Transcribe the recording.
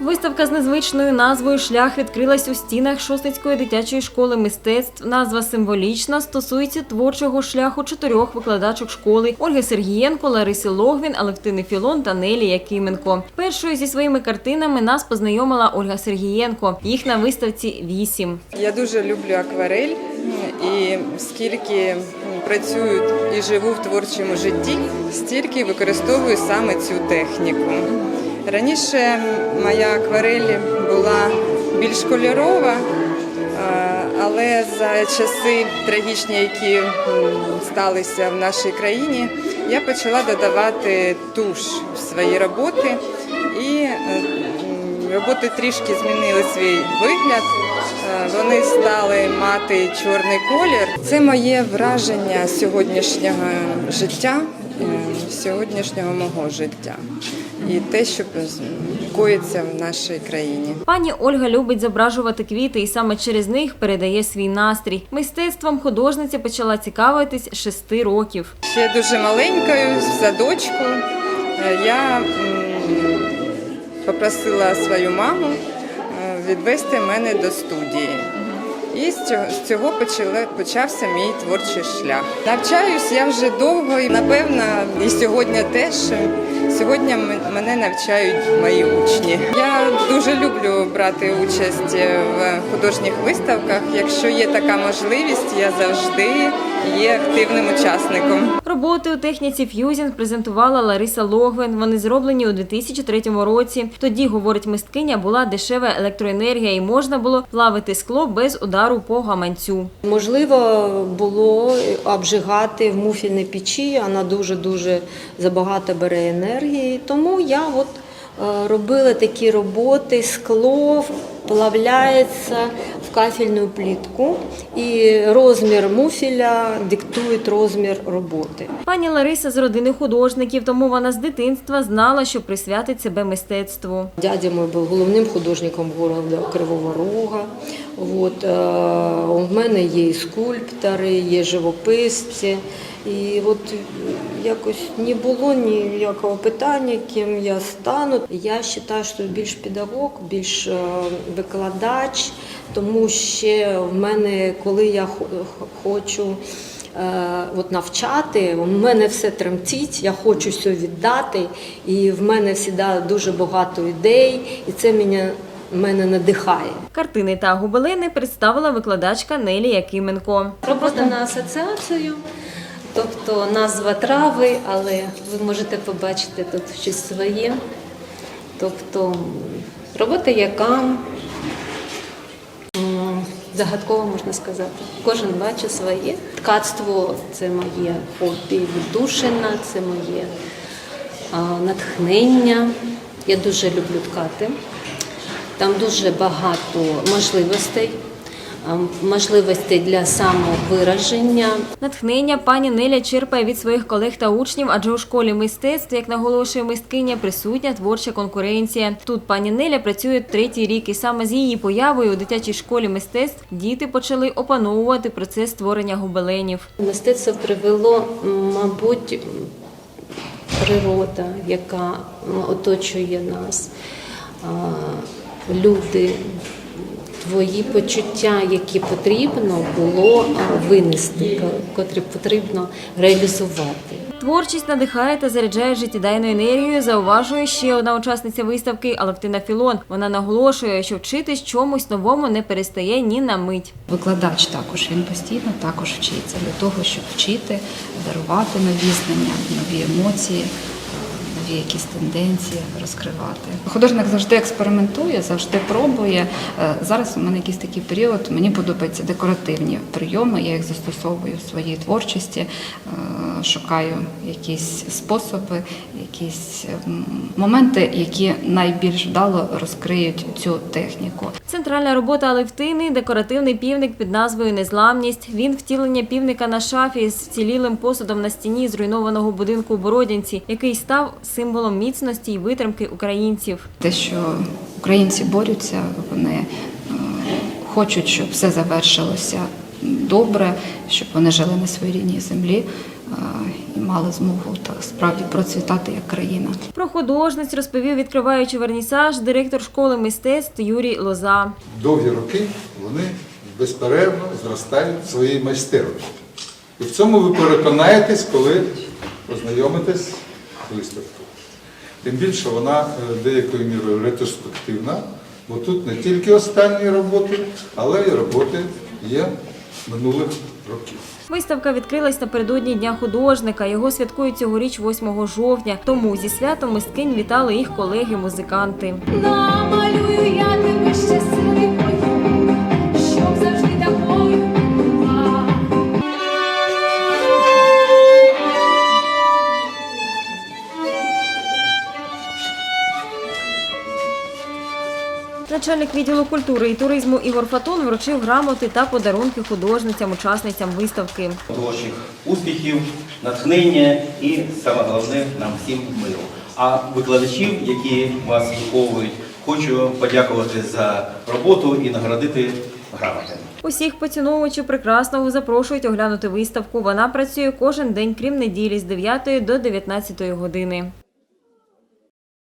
Виставка з незвичною назвою Шлях відкрилась у стінах Шостицької дитячої школи мистецтв. Назва символічна, стосується творчого шляху чотирьох викладачок школи Ольги Сергієнко, Лариси Логвін, Алевтини Філон та Нелі Якименко. Першою зі своїми картинами нас познайомила Ольга Сергієнко. Їх на виставці вісім. Я дуже люблю акварель і скільки працюю і живу в творчому житті, стільки використовую саме цю техніку. Раніше моя акварель була більш кольорова, але за часи трагічні, які сталися в нашій країні, я почала додавати туш в свої роботи і е, роботи трішки змінили свій вигляд. Е, Вони стали мати чорний колір. Це моє враження сьогоднішнього життя, е, сьогоднішнього мого життя і те, що коїться в нашій країні. Пані Ольга любить зображувати квіти і саме через них передає свій настрій. Мистецтвом художниця почала цікавитись шести років. Ще дуже маленькою в садочку е, я попросила свою маму е, відвести мене до студії. І з цього, почали, почався мій творчий шлях. Навчаюсь я вже довго і напевно і сьогодні теж. Сьогодні мене навчають мої учні. Я дуже люблю брати участь в художніх виставках. Якщо є така можливість, я завжди є активним учасником. Роботи у техніці ф'юзінг презентувала Лариса Логвин. Вони зроблені у 2003 році. Тоді, говорить мисткиня, була дешева електроенергія і можна було плавити скло без удару по гаманцю. Можливо, було обжигати в муфільній печі, вона дуже-дуже забагато бере енергії. Тому я от е, робила такі роботи, скло плавляється в кафельну плітку, і розмір муфіля диктує розмір роботи. Пані Лариса з родини художників, тому вона з дитинства знала, що присвятить себе мистецтву. Дядя мой був головним художником города Кривого Рога. От, е, у мене є і скульптори, є живописці. І от якось не було ніякого питання, ким я стану. Я вважаю, що більш педагог, більш е, викладач, тому ще в мене, коли я хо- хочу е, от навчати, у мене все тремтить, я хочу все віддати, і в мене завжди дуже багато ідей, і це мене, мене надихає. Картини та гобелени представила викладачка Нелі Якименко. Робота на асоціацію, тобто назва трави, але ви можете побачити тут щось своє. Тобто робота, яка м, загадкова, можна сказати. Кожен бачить своє. Ткацтво це моє хобі, віддушина, це моє натхнення. Я дуже люблю ткати. Там дуже багато можливостей, а, можливостей для самовираження, Натхнення пані Неля черпає від своїх колег та учнів, адже у школі мистецтв, як наголошує мисткиня, присутня творча конкуренція. Тут пані Неля працює третій рік, і саме з її появою у дитячій школі мистецтв діти почали опановувати процес створення гобеленів. Мистецтво привело, мабуть, природа, яка оточує нас, люди, твої почуття, які потрібно було винести, котрі потрібно реалізувати. Творчість надихає та заряджає життєдайною енергією. Зауважує ще одна учасниця виставки Алевтина Філон. Вона наголошує, що вчитись чомусь новому не перестає ні на мить. Викладач також він постійно також вчиться для того, щоб вчити, дарувати нові знання, нові емоції, нові якісь тенденції розкривати. Художник завжди експериментує, завжди пробує. Е, Зараз у мене якийсь такий період. Мені подобаються декоративні прийоми. Я їх застосовую в своїй творчості, е, шукаю якісь способи, якісь моменти, які найбільш вдало розкриють цю техніку. Центральна робота Алевтини декоративний півник під назвою Незламність. Він втілення півника на шафі з вцілілим посудом на стіні зруйнованого будинку у Бородянці, який став символом міцності й витримки українців. Те, що українці борються, вони е, хочуть, щоб все завершилося добре, щоб вони жили на своїй рідній землі. Е, і мали змогу так справді процвітати як країна. Про художниць розповів, відкриваючи вернісаж, директор школи мистецтв Юрій Лоза. довгі роки вони безперервно зростають своєю майстерністю. І в цьому ви переконаєтесь, коли познайомитесь з виставкою. Тим більше вона е, деякою мірою ретроспективна, бо тут не тільки останні роботи, але й роботи є минулих років. Виставка відкрилась напередодні Дня художника. Його святкують цьогоріч 8 жовтня. Тому зі святом мисткинь вітали їх колеги-музиканти. Намалюю я тебе щасливою, Начальник відділу культури і туризму Ігор Фатун вручив грамоти та подарунки художницям-учасницям виставки. творчих успіхів, натхнення і саме головне нам всім миру. А викладачів, які вас виховують, хочу подякувати за роботу і наградити грамотами. Усіх поціновувачів прекрасного запрошують оглянути виставку. Вона працює кожен день, крім неділі, з 9 до 19 години.